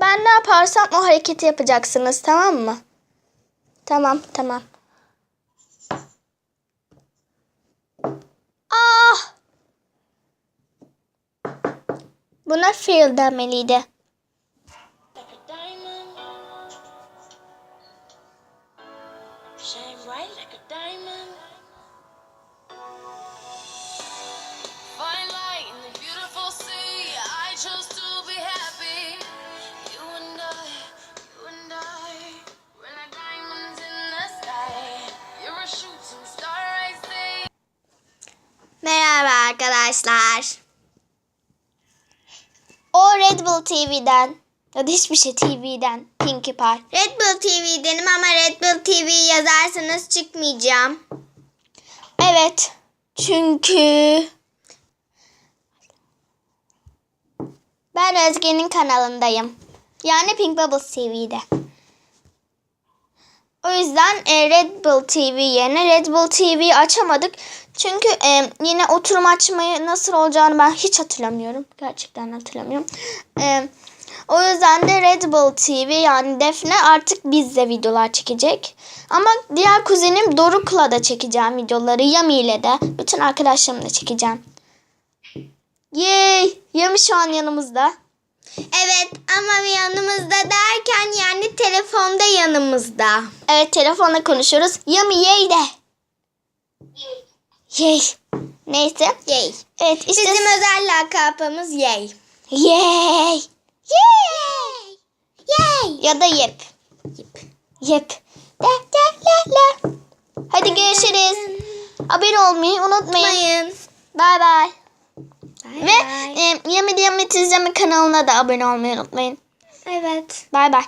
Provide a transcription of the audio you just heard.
Ben ne yaparsam o hareketi yapacaksınız tamam mı? Tamam tamam. Ah! Buna fail demeliydi. Shine like a diamond. Arkadaşlar. O Red Bull TV'den ya da hiçbir şey TV'den Pinkie Pie. Red Bull TV'denim ama Red Bull TV yazarsanız çıkmayacağım. Evet. Çünkü ben Özge'nin kanalındayım. Yani Pink Bubbles TV'de. O yüzden e, Red Bull TV yerine Red Bull TV açamadık. Çünkü e, yine oturum açmayı nasıl olacağını ben hiç hatırlamıyorum. Gerçekten hatırlamıyorum. E, o yüzden de Red Bull TV yani Defne artık bizle videolar çekecek. Ama diğer kuzenim Doruk'la da çekeceğim videoları. Yami de. Bütün arkadaşlarımla çekeceğim. Yay! Yami şu an yanımızda. Evet ama yanımızda derken yani telefonda yanımızda. Evet telefonla konuşuyoruz. Yami yay de. Yay. Neyse. Yay. Evet işte. Bizim özel lakabımız Yay. Yay. Yay. Yay. Ya da yep. Yep. Yep. La la la la. Hadi görüşürüz. Abone olmayı unutmayın. Bay bay. Ve bay. e, Yami Yami Tizleme kanalına da abone olmayı unutmayın. Evet. Bay bay.